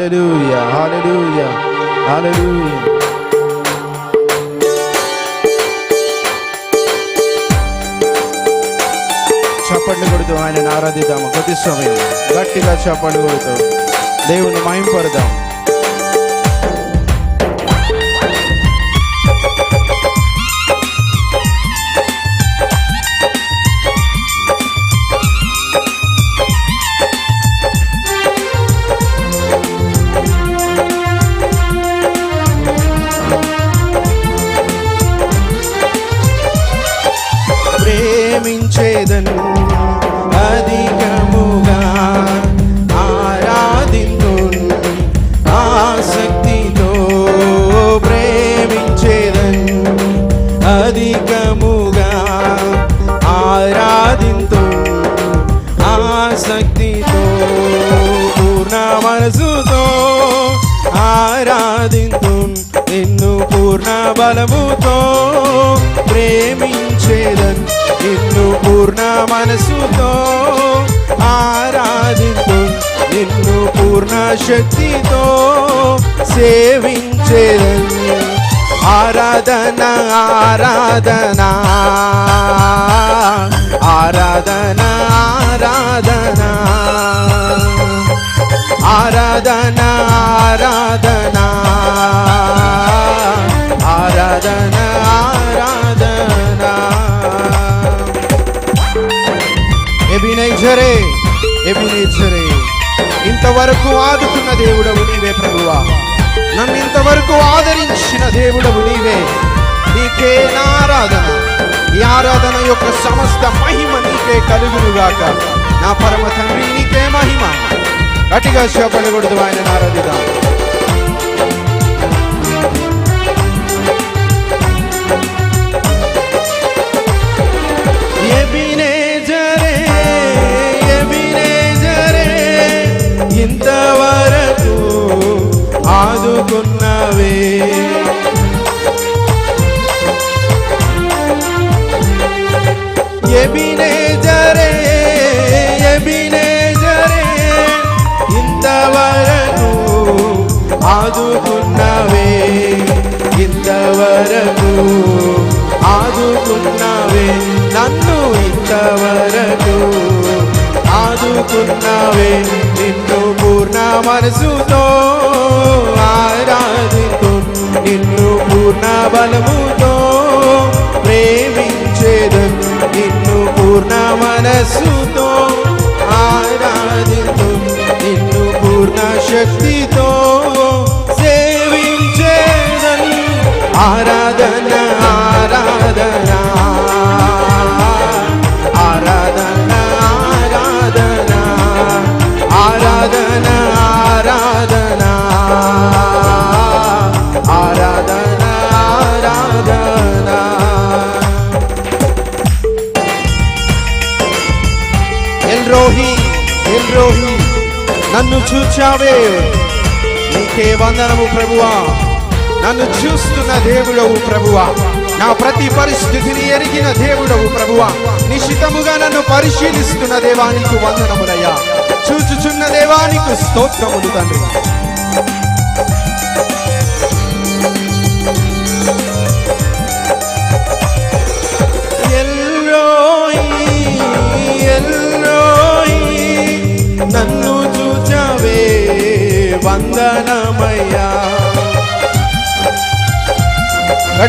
Hallelujah, hallelujah, hallelujah. చప్పట్లు కొడుతూ ఆయనను ఆరాధిద్దాము కొద్ది సమయం గట్టిగా చప్పట్లు కొడుతూ దేవుని మహింపడదాం క్షమించేదను. అధికముగా ఆరాధింతు ఆసక్తితో ప్రేమించేదను. అధికముగా ఆరాధింతు ఆసక్తితో పూర్ణ మనసుతో ఆరాధింతు నిన్ను పూర్ణ బలముతో ప్రేమించేదన్ నిన్ను పూర్ణ మనసుతో ఆరాధింతు నిన్ను పూర్ణ శక్తితో సేవించేదన్. ఆరాధన ఆరాధనా. ఇంతవరకు ఆదుకున్న దేవుడవు నీవే ప్రభువా. నన్ను ఇంతవరకు ఆదరించిన దేవుడవు నీవే. నీకే నా ఆరాధన. ఈ ఆరాధన యొక్క సమస్త మహిమ నీకే కలుగునుగాక. నా పరమ తండ్రి నీకే మహిమ. గట్టిగా శోపడకూడదు ఆయన ఆరాధిద్దాం. ఇంతవరకు ఆదుకున్నవే. ఎబినే జరే ఎబినే జరే ఇంతవరకు ఆదుకున్నవే. ఇంతవరకు ఆదుకున్నవే. నన్ను ఇంతవరకు ఆదుకున్నవే. మనసుతో ఆరాధితు నిన్ను పూర్ణ బలముతో ప్రేమించేదను నిన్ను పూర్ణ మనస్సుతో ఆరాధితు నిన్ను పూర్ణ శక్తితో నీకే వందనము ప్రభువా. నన్ను చూస్తున్న దేవుడవు ప్రభువా. నా ప్రతి పరిస్థితిని ఎరిగిన దేవుడవు ప్రభువా. నిశితముగా నన్ను పరిశీలిస్తున్న దేవానికి వందనములయ్యా. చూచుచున్న దేవానికి స్తోత్రములు తండ్రి.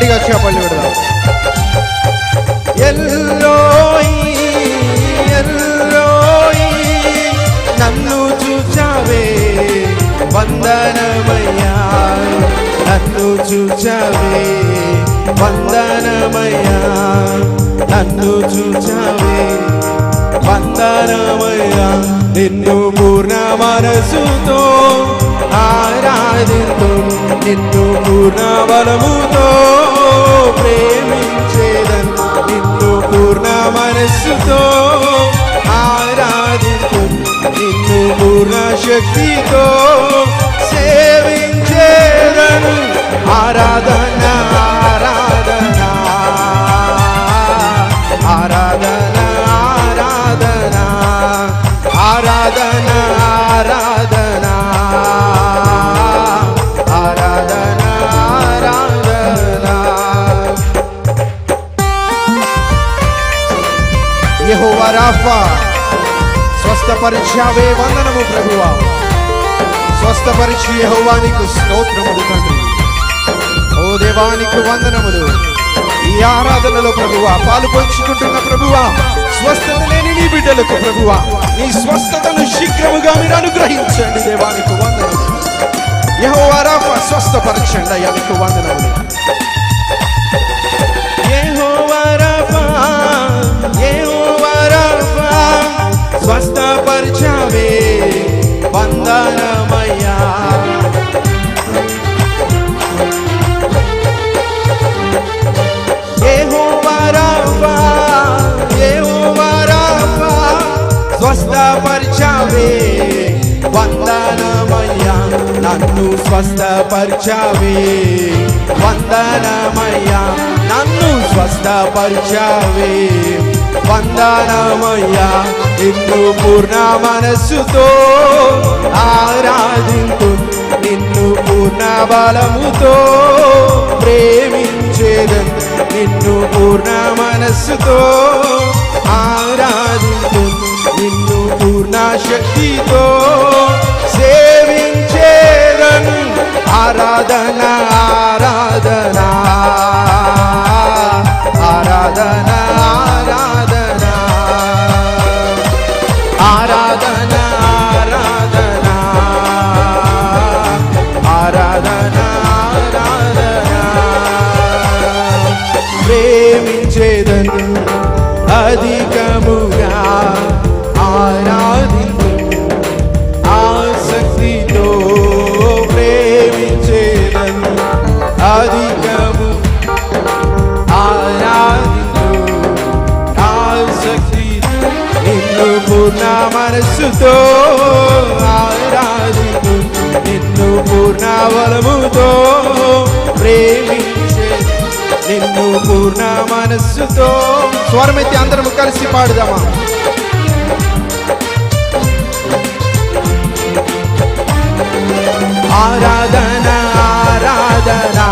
గడిగా చేపల్లి పెడదాం. ఎల్లోయి ఎల్లోయి నన్ను చూచావే వందనమయ్యా నన్ను చూచావే వందనమయ్యా నన్ను చూచావే వందనమయ్యా నిన్ను పూర్ణ మనసుతో ఆరాధితో నిన్ను పూర్ణ బలముతో ప్రేమించేదన్. నిన్ను పూర్ణ మనస్సుతో ఆరాధితు నిన్ను పూర్ణ శక్తితో స్వస్థపరిచావే వందనము ప్రభువా. స్వస్థపరిచి యహోవానికి స్తోత్రములు తండ్రి. ఓ దేవానికి వందనములు. ఈ ఆరాధనలో ప్రభువా పాలు పంచుకుంటున్న ప్రభువా స్వస్థత లేని నీ బిడ్డలకు ప్రభువా నీ స్వస్థతను శీఘ్రముగా మీరు అనుగ్రహించండి దేవానికి వందనములు. యహోవా రాఫా స్వస్థపరచండి అయ్యా మీకు వందనములు. స్వస్థపరచావే వందనమయ్యా. స్వస్థపరచావే వందనమయ్యా. నన్ను స్వస్థపరచావే వందనమయ్యా. నన్ను స్వస్థపరచావే వందనమయ్యా నిన్ను పూర్ణ మనస్సుతో ఆరాధింతు నిన్ను పూర్ణ బలముతో ప్రేమించేదన్ నిన్ను పూర్ణ మనస్సుతో ఆరాధింతు నిన్ను పూర్ణ శక్తితో సేవించేదన్ ఆరాధన మనస్సుతో స్వరమైతే అందరం కలిసి పాడుదామా? ఆరాధన ఆరాధనా.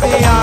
the eye.